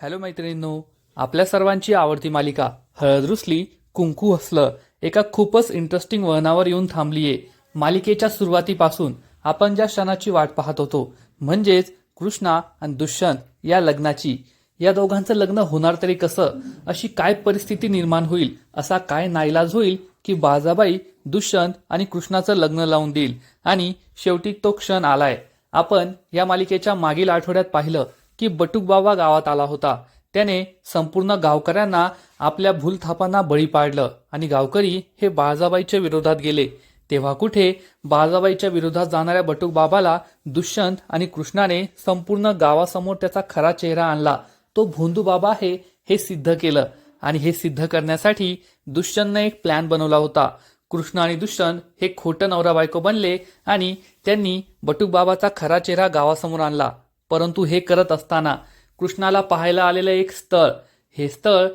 Hello मैत्रिणींनो आपल्या सर्वांची आवडती मालिका हळद रुसली कुंकू हसलं एका खूपच इंटरेस्टिंग वळणावर येऊन थांबलीये. मालिकेच्या सुरुवातीपासून आपण ज्या क्षणाची वाट पाहत होतो म्हणजेच कृष्णा आणि दुष्यंत या लग्नाची. या दोघांचं लग्न होणार तरी कसं? अशी काय परिस्थिती निर्माण होईल? असा काय नाईलाज होईल की बाजाबाई दुष्यंत आणि कृष्णाचं लग्न लावून देईल? आणि शेवटी तो क्षण आलाय. आपण या मालिकेच्या मागील आठवड्यात पाहिलं की बटुकबाबा गावात आला होता. त्याने संपूर्ण गावकऱ्यांना आपल्या भूलथापांना बळी पाडलं आणि गावकरी हे बाळजाबाईच्या विरोधात गेले. तेव्हा कुठे बाळजाबाईच्या विरोधात जाणाऱ्या बटुकबाबाला दुष्यंत आणि कृष्णाने संपूर्ण गावासमोर त्याचा खरा चेहरा आणला. तो भोंदूबाबा आहे हे सिद्ध केलं आणि हे सिद्ध करण्यासाठी दुष्यंतने एक प्लॅन बनवला होता. कृष्ण आणि दुष्यंत हे खोटं नवरा बायको बनले आणि त्यांनी बटुकबाबाचा खरा चेहरा गावासमोर आणला. परंतु हे करत असताना कृष्णाला पाहायला आलेलं एक स्थळ हे स्थळ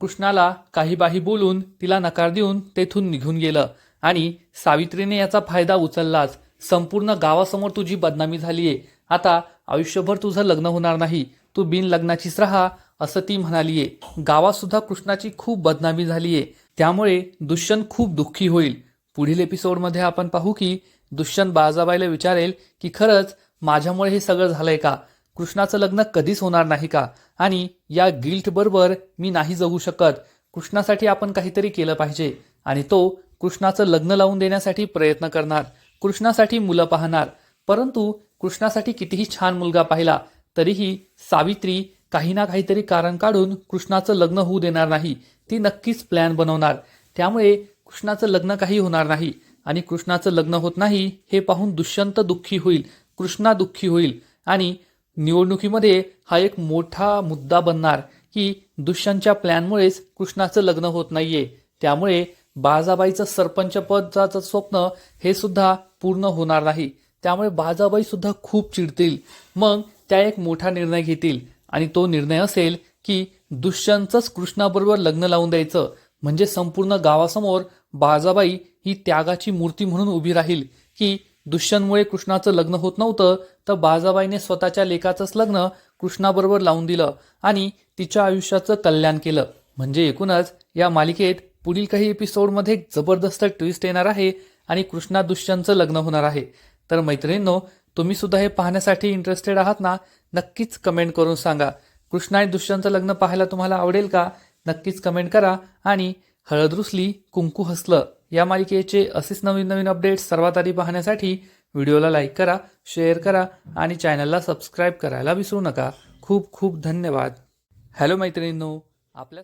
कृष्णाला काही बाही बोलून तिला नकार देऊन तेथून निघून गेलं आणि सावित्रीने याचा फायदा उचललाच. संपूर्ण गावासमोर तुझी बदनामी झाली आहे आता आयुष्यभर तुझं लग्न होणार नाही. तू बिन लग्नाचीच राहा असं ती म्हणालीये. गावातसुद्धा कृष्णाची खूप बदनामी झाली आहे त्यामुळे दुष्यंत खूप दुःखी होईल. पुढील एपिसोडमध्ये आपण पाहू की दुष्यंत बाळजाबाईला विचारेल की खरंच माझ्यामुळे हे सगळं झालंय का? कृष्णाचं लग्न कधीच होणार नाही का? आणि या गिल्ट बरोबर मी नाही जगू शकत. कृष्णासाठी आपण काहीतरी केलं पाहिजे. आणि तो कृष्णाचं लग्न लावून देण्यासाठी प्रयत्न करणार. कृष्णासाठी मुलं पाहणार. परंतु कृष्णासाठी कितीही छान मुलगा पाहिला तरीही सावित्री काही ना काहीतरी कारण काढून कृष्णाचं लग्न होऊ देणार नाही. ती नक्कीच प्लॅन बनवणार. त्यामुळे कृष्णाचं लग्न काही होणार नाही. आणि कृष्णाचं लग्न होत नाही हे पाहून दुष्यंत दुःखी होईल. कृष्णा दुःखी होईल. आणि निवडणुकीमध्ये हा एक मोठा मुद्दा बनणार की दुष्यंतच्या प्लॅनमुळेच कृष्णाचं लग्न होत नाहीये. त्यामुळे बाजाबाईचं सरपंच पदाचं स्वप्न हे सुद्धा पूर्ण होणार नाही. त्यामुळे बाजाबाई सुद्धा खूप चिडतील. मग त्या एक मोठा निर्णय घेतील आणि तो निर्णय असेल की दुष्यंतच कृष्णाबरोबर लग्न लावून द्यायचं. म्हणजे संपूर्ण गावासमोर बाजाबाई ही त्यागाची मूर्ती म्हणून उभी राहील की दुष्यंतमुळे कृष्णाचं लग्न होत नव्हतं तर बाजाबाईने स्वतःच्या लेखाचंच लग्न कृष्णाबरोबर लावून दिलं आणि तिच्या आयुष्याचं कल्याण केलं. म्हणजे एकूणच या मालिकेत पुढील काही एपिसोडमध्ये एक जबरदस्त ट्विस्ट येणार आहे आणि कृष्णा दुष्यंतचं लग्न होणार आहे. तर मैत्रिणींनो तुम्ही सुद्धा हे पाहण्यासाठी इंटरेस्टेड आहात ना नक्कीच कमेंट करून सांगा. कृष्णा आणि दुष्यंतचं लग्न पाहायला तुम्हाला आवडेल का? नक्कीच कमेंट करा आणि हळद रुसली कुंकू हसलं. या मालिकेचे असेच नवीन नवीन अपडेट्स सर्वात आधी पाहण्यासाठी व्हिडिओला लाईक करा शेअर करा आणि चॅनलला सबस्क्राईब करायला विसरू नका. खूप खूप धन्यवाद. हॅलो मैत्रिणींनो आपल्या